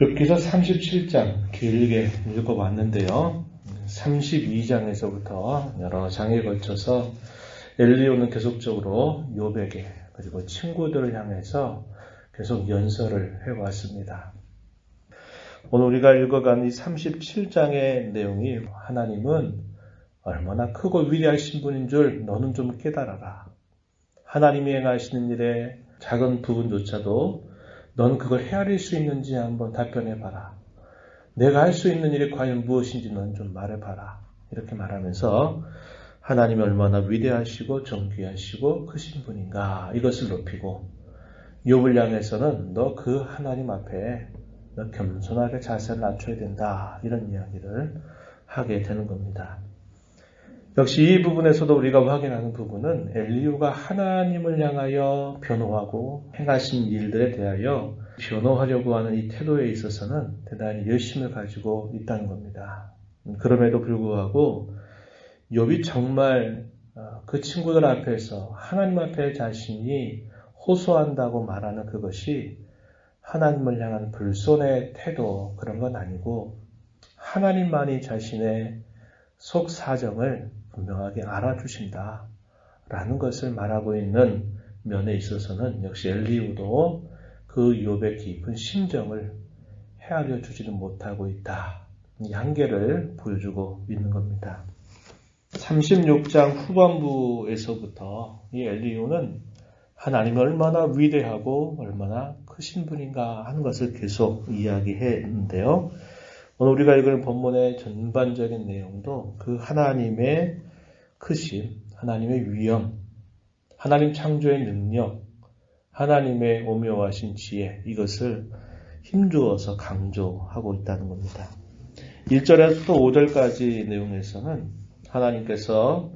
엽기서 37장 길게 읽어봤는데요. 32장에서부터 여러 장에 걸쳐서 엘리오는 계속적으로 요백에 그리고 친구들을 향해서 계속 연설을 해왔습니다. 오늘 우리가 읽어간 이 37장의 내용이 하나님은 얼마나 크고 위대하신 분인 줄 너는 좀 깨달아라. 하나님이 행하시는 일에 작은 부분조차도 넌 그걸 헤아릴 수 있는지 한번 답변해 봐라. 내가 할 수 있는 일이 과연 무엇인지 넌 좀 말해 봐라. 이렇게 말하면서 하나님이 얼마나 위대하시고 존귀하시고 크신 분인가 이것을 높이고 욥을 향해서는 너 그 하나님 앞에 너 겸손하게 자세를 낮춰야 된다 이런 이야기를 하게 되는 겁니다. 역시 이 부분에서도 우리가 확인하는 부분은 엘리우가 하나님을 향하여 변호하고 행하신 일들에 대하여 변호하려고 하는 이 태도에 있어서는 대단히 열심을 가지고 있다는 겁니다. 그럼에도 불구하고 욥이 정말 어, 그 친구들 앞에서 하나님 앞에 자신이 호소한다고 말하는 그것이 하나님을 향한 불손의 태도 그런 건 아니고 하나님만이 자신의 속 사정을 분명하게 알아주신다. 라는 것을 말하고 있는 면에 있어서는 역시 엘리우도 그 욥의 깊은 심정을 헤아려 주지는 못하고 있다. 이 한계를 보여주고 있는 겁니다. 36장 후반부에서부터 이 엘리우는 하나님이 얼마나 위대하고 얼마나 크신 분인가 하는 것을 계속 이야기했는데요. 오늘 우리가 읽은 본문의 전반적인 내용도 그 하나님의 크심, 하나님의 위엄, 하나님 창조의 능력, 하나님의 오묘하신 지혜, 이것을 힘주어서 강조하고 있다는 겁니다. 1절에서 또 5절까지 내용에서는 하나님께서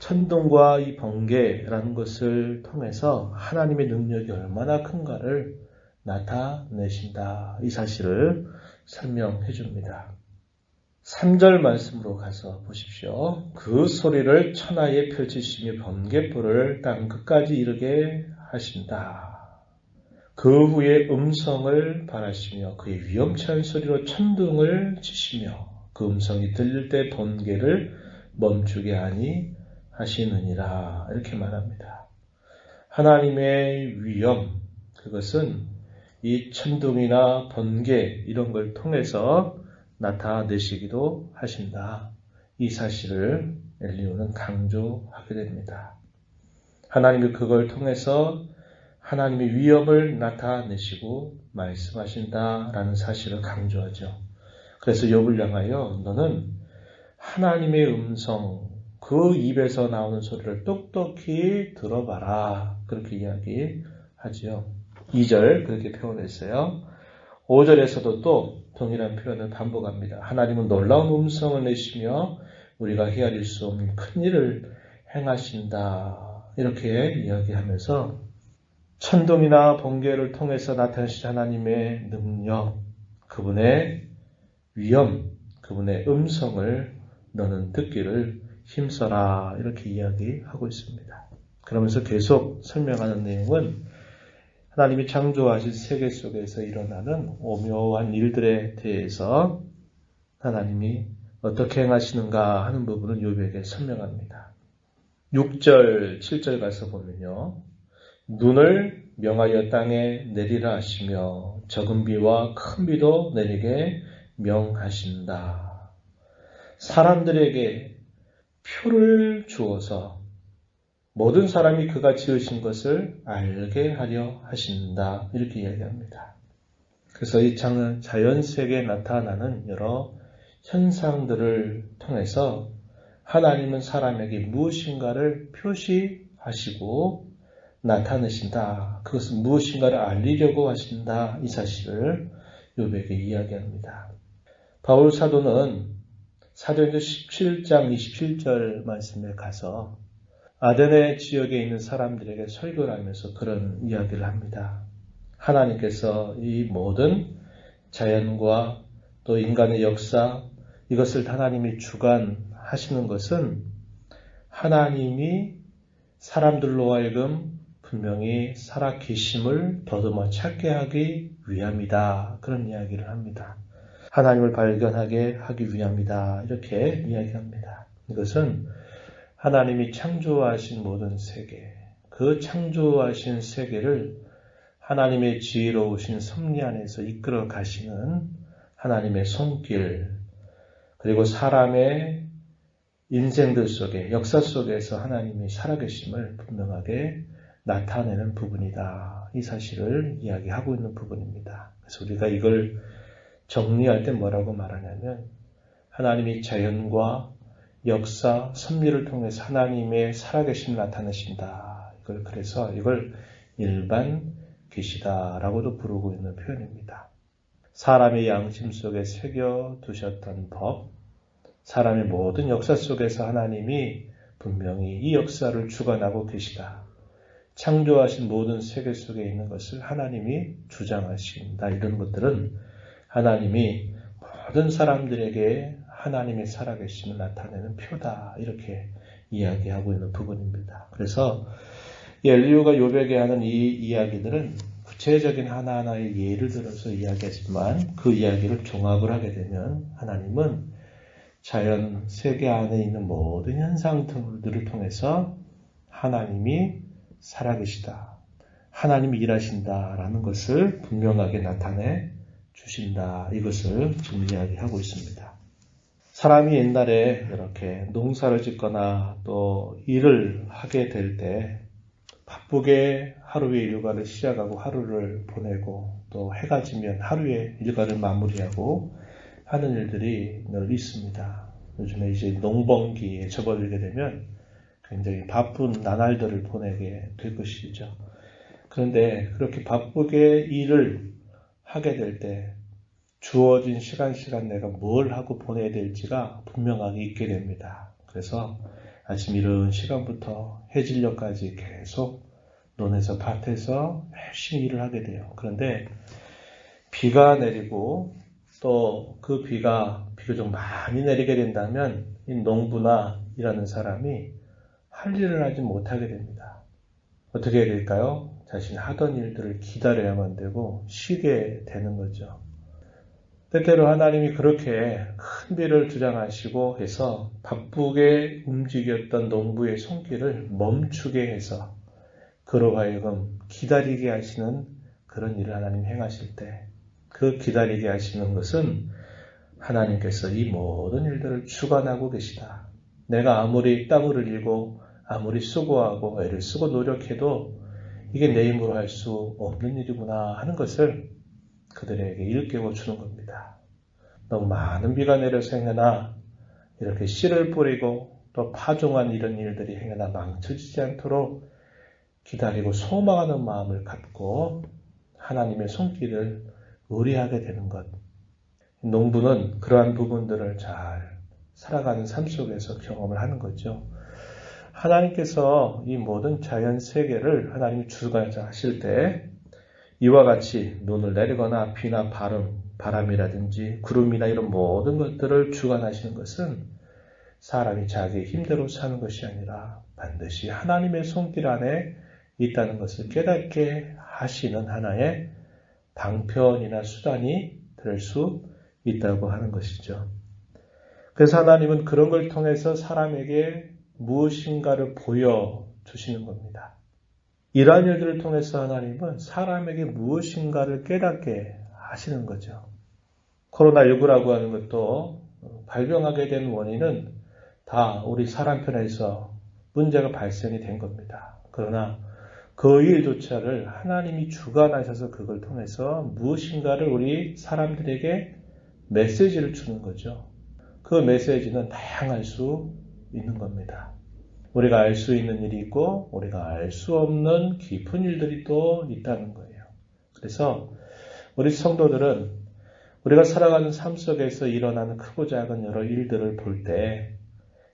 천둥과 이 번개라는 것을 통해서 하나님의 능력이 얼마나 큰가를 나타내신다. 이 사실을 설명해 줍니다. 3절 말씀으로 가서 보십시오. 그 소리를 천하에 펼치시며 번개불을 땅 끝까지 이르게 하신다. 그 후에 음성을 바라시며 그의 위험찬 소리로 천둥을 치시며 그 음성이 들릴 때 번개를 멈추게 하니 하시느니라. 이렇게 말합니다. 하나님의 위험, 그것은 이 천둥이나 번개 이런 걸 통해서 나타내시기도 하신다. 이 사실을 엘리오는 강조하게 됩니다. 하나님이 그걸 통해서 하나님의 위협을 나타내시고 말씀하신다라는 사실을 강조하죠. 그래서 욥을 향하여 너는 하나님의 음성 그 입에서 나오는 소리를 똑똑히 들어봐라 그렇게 이야기하지요. 2절 그렇게 표현했어요. 5절에서도 또 동일한 표현을 반복합니다. 하나님은 놀라운 음성을 내시며 우리가 헤아릴 수 없는 큰 일을 행하신다. 이렇게 이야기하면서 천둥이나 번개를 통해서 나타나신 하나님의 능력, 그분의 위엄, 그분의 음성을 너는 듣기를 힘써라. 이렇게 이야기하고 있습니다. 그러면서 계속 설명하는 내용은 하나님이 창조하신 세계 속에서 일어나는 오묘한 일들에 대해서 하나님이 어떻게 행하시는가 하는 부분을 요백에 설명합니다. 6절, 7절 가서 보면요. 눈을 명하여 땅에 내리라 하시며 적은 비와 큰 비도 내리게 명하신다. 사람들에게 표를 주어서 모든 사람이 그가 지으신 것을 알게 하려 하신다. 이렇게 이야기합니다. 그래서 이 장은 자연 세계에 나타나는 여러 현상들을 통해서 하나님은 사람에게 무엇인가를 표시하시고 나타내신다. 그것은 무엇인가를 알리려고 하신다. 이 사실을 요백에 이야기합니다. 바울 사도는 사도행전 17장 27절 말씀에 가서 아덴의 지역에 있는 사람들에게 설교를 하면서 그런 이야기를 합니다. 하나님께서 이 모든 자연과 또 인간의 역사, 이것을 하나님이 주관하시는 것은 하나님이 사람들로 하여금 분명히 살아 계심을 더듬어 찾게 하기 위함이다. 그런 이야기를 합니다. 하나님을 발견하게 하기 위함이다. 이렇게 이야기합니다. 이것은 하나님이 창조하신 모든 세계, 그 창조하신 세계를 하나님의 지혜로우신 섭리 안에서 이끌어 가시는 하나님의 손길, 그리고 사람의 인생들 속에, 역사 속에서 하나님이 살아계심을 분명하게 나타내는 부분이다. 이 사실을 이야기하고 있는 부분입니다. 그래서 우리가 이걸 정리할 때 뭐라고 말하냐면, 하나님이 자연과 역사, 섭리를 통해서 하나님의 살아계심을 나타내신다. 이걸 그래서 이걸 일반 계시다라고도 부르고 있는 표현입니다. 사람의 양심 속에 새겨 두셨던 법, 사람의 모든 역사 속에서 하나님이 분명히 이 역사를 주관하고 계시다. 창조하신 모든 세계 속에 있는 것을 하나님이 주장하신다. 이런 것들은 하나님이 모든 사람들에게 하나님의 살아계심을 나타내는 표다. 이렇게 이야기하고 있는 부분입니다. 그래서 엘리오가 요백에 하는 이 이야기들은 구체적인 하나하나의 예를 들어서 이야기하지만 그 이야기를 종합을 하게 되면 하나님은 자연 세계 안에 있는 모든 현상들을 통해서 하나님이 살아계시다. 하나님이 일하신다라는 것을 분명하게 나타내 주신다. 이것을 지금 이야기하고 있습니다. 사람이 옛날에 이렇게 농사를 짓거나 또 일을 하게 될 때 바쁘게 하루의 일과를 시작하고 하루를 보내고 또 해가 지면 하루의 일과를 마무리하고 하는 일들이 늘 있습니다. 요즘에 이제 농번기에 접어들게 되면 굉장히 바쁜 나날들을 보내게 될 것이죠. 그런데 그렇게 바쁘게 일을 하게 될 때 주어진 시간 시간 내가 뭘 하고 보내야 될지가 분명하게 있게 됩니다. 그래서 아침 이른 시간부터 해질녘까지 계속 논에서 밭에서 열심히 일을 하게 돼요. 그런데 비가 내리고 또 그 비가 비교적 많이 내리게 된다면 이 농부나 일하는 사람이 할 일을 하지 못하게 됩니다. 어떻게 해야 될까요? 자신이 하던 일들을 기다려야만 되고 쉬게 되는 거죠. 때때로 하나님이 그렇게 큰 비를 주장하시고 해서 바쁘게 움직였던 농부의 손길을 멈추게 해서 그로 하여금 기다리게 하시는 그런 일을 하나님 행하실 때 그 기다리게 하시는 것은 하나님께서 이 모든 일들을 주관하고 계시다. 내가 아무리 땀을 흘리고 아무리 수고하고 애를 쓰고 노력해도 이게 내 힘으로 할 수 없는 일이구나 하는 것을 그들에게 일깨워 주는 겁니다. 너무 많은 비가 내려서 행여나 이렇게 씨를 뿌리고 또 파종한 이런 일들이 행여나 망쳐지지 않도록 기다리고 소망하는 마음을 갖고 하나님의 손길을 의뢰하게 되는 것. 농부는 그러한 부분들을 잘 살아가는 삶 속에서 경험을 하는 거죠. 하나님께서 이 모든 자연 세계를 하나님이 주관하실 때 이와 같이 눈을 내리거나 비나 바람, 바람이라든지 구름이나 이런 모든 것들을 주관하시는 것은 사람이 자기 힘대로 사는 것이 아니라 반드시 하나님의 손길 안에 있다는 것을 깨닫게 하시는 하나의 방편이나 수단이 될 수 있다고 하는 것이죠. 그래서 하나님은 그런 걸 통해서 사람에게 무엇인가를 보여주시는 겁니다. 이러한 일들을 통해서 하나님은 사람에게 무엇인가를 깨닫게 하시는 거죠. 코로나19라고 하는 것도 발병하게 된 원인은 다 우리 사람 편에서 문제가 발생이 된 겁니다. 그러나 그 일조차를 하나님이 주관하셔서 그걸 통해서 무엇인가를 우리 사람들에게 메시지를 주는 거죠. 그 메시지는 다양할 수 있는 겁니다. 우리가 알 수 있는 일이 있고 우리가 알 수 없는 깊은 일들이 또 있다는 거예요. 그래서 우리 성도들은 우리가 살아가는 삶 속에서 일어나는 크고 작은 여러 일들을 볼 때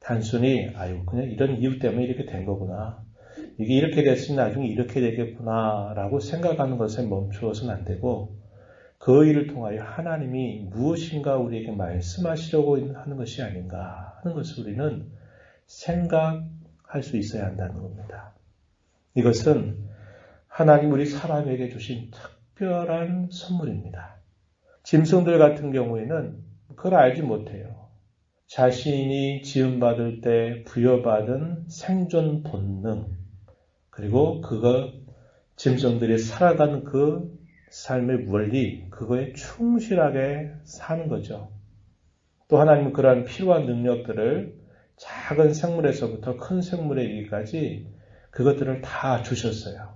단순히 아유 그냥 이런 이유 때문에 이렇게 된 거구나 이게 이렇게 됐으니 나중에 이렇게 되겠구나 라고 생각하는 것에 멈추어서는 안 되고 그 일을 통하여 하나님이 무엇인가 우리에게 말씀하시려고 하는 것이 아닌가 하는 것을 우리는 생각 할 수 있어야 한다는 겁니다. 이것은 하나님 우리 사람에게 주신 특별한 선물입니다. 짐승들 같은 경우에는 그걸 알지 못해요. 자신이 지음받을 때 부여받은 생존 본능, 그리고 그거 짐승들이 살아가는 그 삶의 원리, 그거에 충실하게 사는 거죠. 또 하나님은 그러한 필요한 능력들을 작은 생물에서부터 큰 생물에 이르기까지 그것들을 다 주셨어요.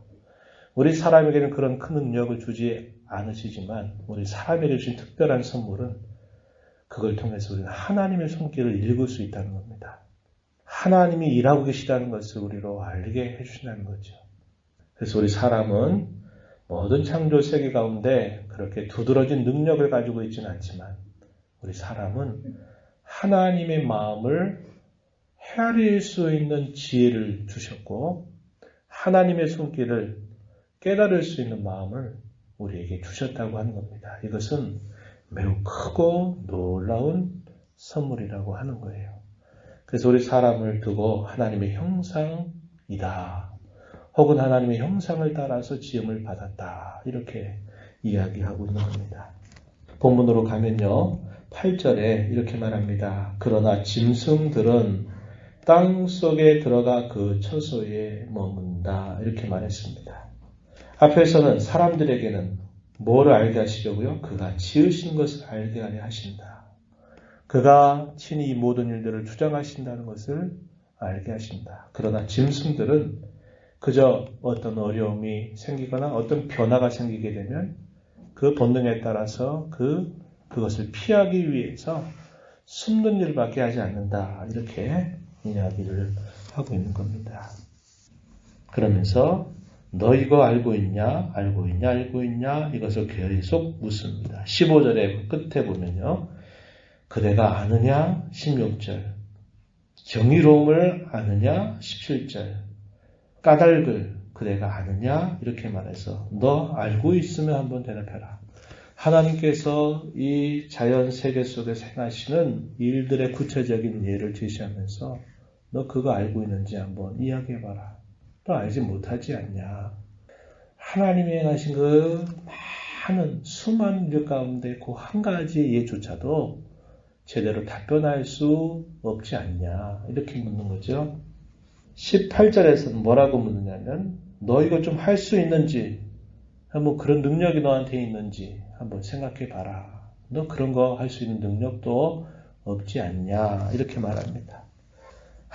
우리 사람에게는 그런 큰 능력을 주지 않으시지만 우리 사람에게 주신 특별한 선물은 그걸 통해서 우리는 하나님의 손길을 읽을 수 있다는 겁니다. 하나님이 일하고 계시다는 것을 우리로 알게 해주신다는 거죠. 그래서 우리 사람은 모든 창조 세계 가운데 그렇게 두드러진 능력을 가지고 있지는 않지만 우리 사람은 하나님의 마음을 헤아릴 수 있는 지혜를 주셨고 하나님의 손길을 깨달을 수 있는 마음을 우리에게 주셨다고 하는 겁니다. 이것은 매우 크고 놀라운 선물이라고 하는 거예요. 그래서 우리 사람을 두고 하나님의 형상이다. 혹은 하나님의 형상을 따라서 지음을 받았다. 이렇게 이야기하고 있는 겁니다. 본문으로 가면요. 8절에 이렇게 말합니다. 그러나 짐승들은 땅 속에 들어가 그 처소에 머문다. 이렇게 말했습니다. 앞에서는 사람들에게는 뭐를 알게 하시려고요? 그가 지으신 것을 알게 하려 하신다. 그가 친히 이 모든 일들을 주장하신다는 것을 알게 하신다. 그러나 짐승들은 그저 어떤 어려움이 생기거나 어떤 변화가 생기게 되면 그 본능에 따라서 그, 그것을 피하기 위해서 숨는 일밖에 하지 않는다. 이렇게 이야기를 하고 있는 겁니다. 그러면서 너 이거 알고 있냐? 알고 있냐? 알고 있냐? 이것을 계속 묻습니다. 15절의 끝에 보면요. 그대가 아느냐? 16절. 경이로움을 아느냐? 17절. 까닭을 그대가 아느냐? 이렇게 말해서 너 알고 있으면 한번 대답해라. 하나님께서 이 자연 세계 속에 생하시는 일들의 구체적인 예를 제시하면서 너 그거 알고 있는지 한번 이야기해봐라. 또 알지 못하지 않냐. 하나님이 행하신 그 많은 수많은 일 가운데 그 한 가지 예조차도 제대로 답변할 수 없지 않냐. 이렇게 묻는 거죠. 18절에서는 뭐라고 묻느냐면 너 이거 좀 할 수 있는지 뭐 그런 능력이 너한테 있는지 한번 생각해 봐라. 너 그런 거 할 수 있는 능력도 없지 않냐. 이렇게 말합니다.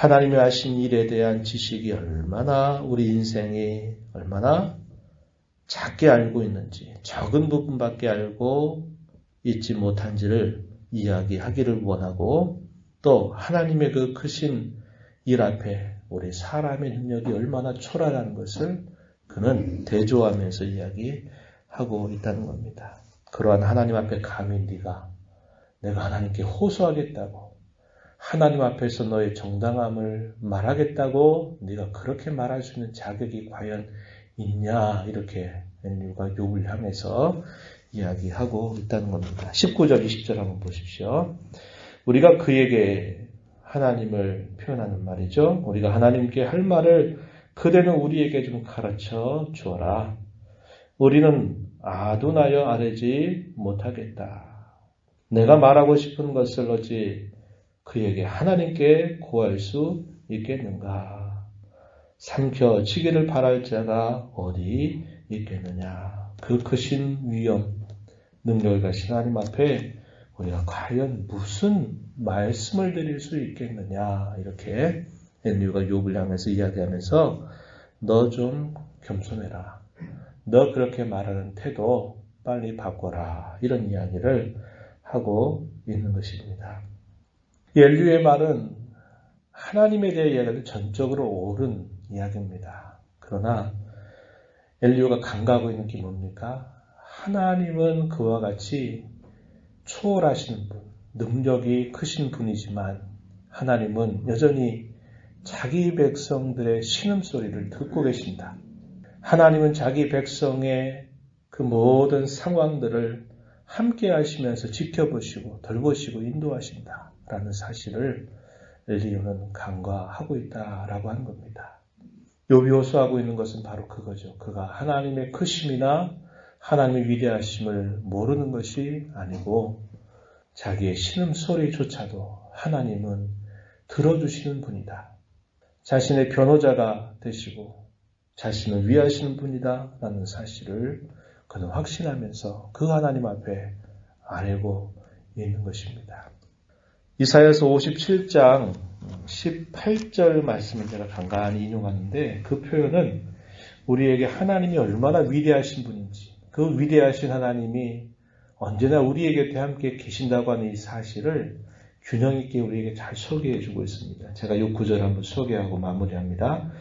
하나님이 하신 일에 대한 지식이 얼마나 우리 인생이 얼마나 작게 알고 있는지, 적은 부분밖에 알고 있지 못한지를 이야기하기를 원하고 또 하나님의 그 크신 일 앞에 우리 사람의 능력이 얼마나 초라하다는 것을 그는 대조하면서 이야기하고 있다는 겁니다. 그러한 하나님 앞에 감히 네가 내가 하나님께 호소하겠다고 하나님 앞에서 너의 정당함을 말하겠다고 네가 그렇게 말할 수 있는 자격이 과연 있냐 이렇게 앤류가 욕을 향해서 이야기하고 있다는 겁니다. 19절, 20절 한번 보십시오. 우리가 그에게 하나님을 표현하는 말이죠. 우리가 하나님께 할 말을 그대는 우리에게 좀 가르쳐 주어라. 우리는 아도나여 아뢰지 못하겠다. 내가 말하고 싶은 것을 어찌 그에게 하나님께 구할 수 있겠는가? 삼켜치기를 바랄 자가 어디 있겠느냐? 그 크신 위엄, 능력을 가신 하나님 앞에 우리가 과연 무슨 말씀을 드릴 수 있겠느냐 이렇게 엔류가 욥을 향해서 이야기하면서 너 좀 겸손해라. 너 그렇게 말하는 태도 빨리 바꿔라. 이런 이야기를 하고 있는 것입니다. 엘류의 말은 하나님에 대해 이야기하는 전적으로 옳은 이야기입니다. 그러나 엘류가 간과하고 있는 게 뭡니까? 하나님은 그와 같이 초월하시는 분, 능력이 크신 분이지만 하나님은 여전히 자기 백성들의 신음소리를 듣고 계신다. 하나님은 자기 백성의 그 모든 상황들을 함께 하시면서 지켜보시고 돌보시고 인도하신다. 라는 사실을 엘리오는 간과하고 있다라고 하는 겁니다. 요비 호소하고 있는 것은 바로 그거죠. 그가 하나님의 크심이나 하나님의 위대하심을 모르는 것이 아니고 자기의 신음 소리조차도 하나님은 들어주시는 분이다. 자신의 변호자가 되시고 자신을 위하시는 분이다. 라는 사실을 그는 확신하면서 그 하나님 앞에 알고 있는 것입니다. 이사야서 57장 18절 말씀을 제가 간간히 인용하는데 그 표현은 우리에게 하나님이 얼마나 위대하신 분인지 그 위대하신 하나님이 언제나 우리 에게 함께 계신다고 하는 이 사실을 균형 있게 우리에게 잘 소개해 주고 있습니다. 제가 이 구절 한번 소개하고 마무리합니다.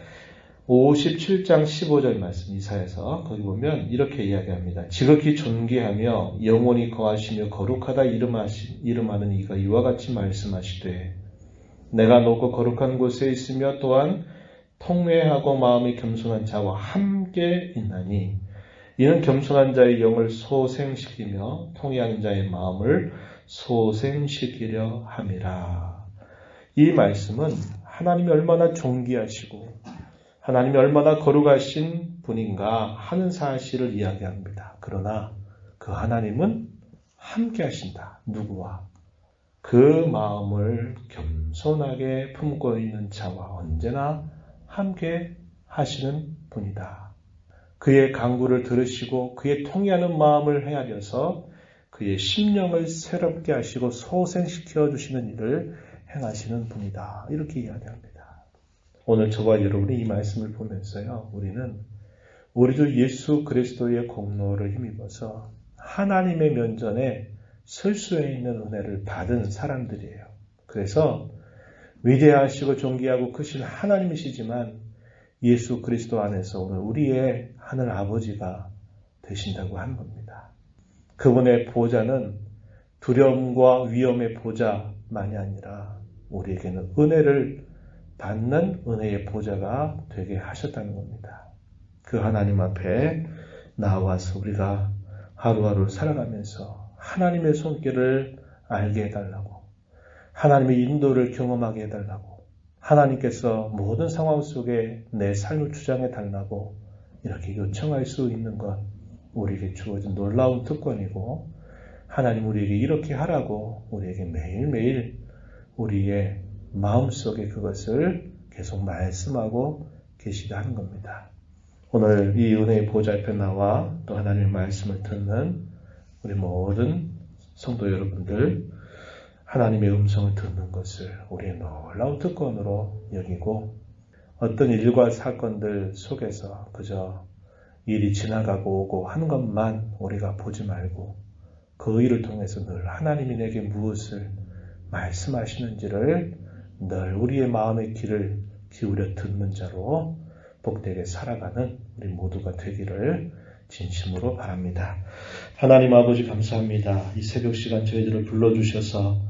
57장 15절 말씀 이사에서 거기 보면 이렇게 이야기합니다. 지극히 존귀하며 영원히 거하시며 거룩하다 이름하시, 이름하는 이가 이와 같이 말씀하시되 내가 높고 거룩한 곳에 있으며 또한 통회하고 마음이 겸손한 자와 함께 있나니 이는 겸손한 자의 영을 소생시키며 통회하는 자의 마음을 소생시키려 함이라. 이 말씀은 하나님이 얼마나 존귀하시고 하나님이 얼마나 거룩하신 분인가 하는 사실을 이야기합니다. 그러나 그 하나님은 함께 하신다. 누구와? 그 마음을 겸손하게 품고 있는 자와 언제나 함께 하시는 분이다. 그의 강구를 들으시고 그의 통해하는 마음을 헤아려서 그의 심령을 새롭게 하시고 소생시켜 주시는 일을 행하시는 분이다. 이렇게 이야기합니다. 오늘 저와 여러분이 이 말씀을 보면서요, 우리는 우리도 예수 그리스도의 공로를 힘입어서 하나님의 면전에 설 수 있는 은혜를 받은 사람들이에요. 그래서 위대하시고 존귀하고 크신 하나님이시지만 예수 그리스도 안에서 오늘 우리의 하늘 아버지가 되신다고 한 겁니다. 그분의 보좌는 두려움과 위험의 보좌만이 아니라 우리에게는 은혜를 받는 은혜의 보좌가 되게 하셨다는 겁니다. 그 하나님 앞에 나와서 우리가 하루하루 살아가면서 하나님의 손길을 알게 해달라고, 하나님의 인도를 경험하게 해달라고, 하나님께서 모든 상황 속에 내 삶을 주장해 달라고 이렇게 요청할 수 있는 것 우리에게 주어진 놀라운 특권이고 하나님 우리에게 이렇게 하라고 우리에게 매일매일 우리의 마음속에 그것을 계속 말씀하고 계시다 하는 겁니다. 오늘 이 은혜의 보좌 앞에 나와 또 하나님의 말씀을 듣는 우리 모든 성도 여러분들 하나님의 음성을 듣는 것을 우리의 놀라운 특권으로 여기고 어떤 일과 사건들 속에서 그저 일이 지나가고 오고 하는 것만 우리가 보지 말고 그 일을 통해서 늘 하나님이 내게 무엇을 말씀하시는지를 늘 우리의 마음의 귀를 기울여 듣는 자로 복되게 살아가는 우리 모두가 되기를 진심으로 바랍니다. 하나님 아버지 감사합니다. 이 새벽 시간 저희들을 불러주셔서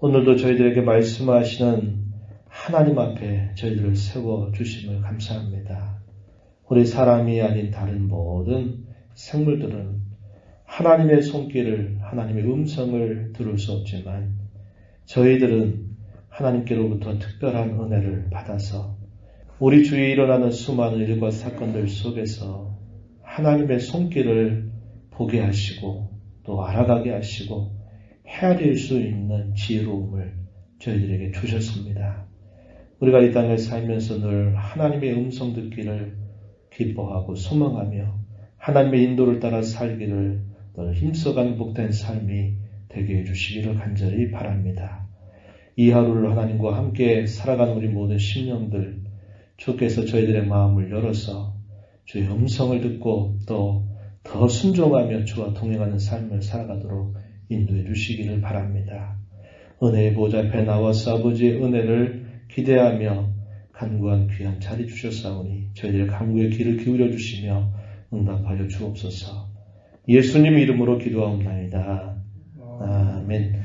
오늘도 저희들에게 말씀하시는 하나님 앞에 저희들을 세워주심을 감사합니다. 우리 사람이 아닌 다른 모든 생물들은 하나님의 손길을, 하나님의 음성을 들을 수 없지만 저희들은 하나님께로부터 특별한 은혜를 받아서 우리 주위에 일어나는 수많은 일과 사건들 속에서 하나님의 손길을 보게 하시고 또 알아가게 하시고 헤아릴 수 있는 지혜로움을 저희들에게 주셨습니다. 우리가 이 땅을 살면서 늘 하나님의 음성 듣기를 기뻐하고 소망하며 하나님의 인도를 따라 살기를 늘 힘써가는 복된 삶이 되게 해주시기를 간절히 바랍니다. 이 하루를 하나님과 함께 살아가는 우리 모든 심령들 주께서 저희들의 마음을 열어서 주의 음성을 듣고 또 더 순종하며 주와 동행하는 삶을 살아가도록 인도해 주시기를 바랍니다. 은혜의 보좌 앞에 나와서 아버지의 은혜를 기대하며 간구한 귀한 자리 주셨사오니 저희들의 간구의 귀를 기울여 주시며 응답하여 주옵소서. 예수님 이름으로 기도하옵나이다. 아멘.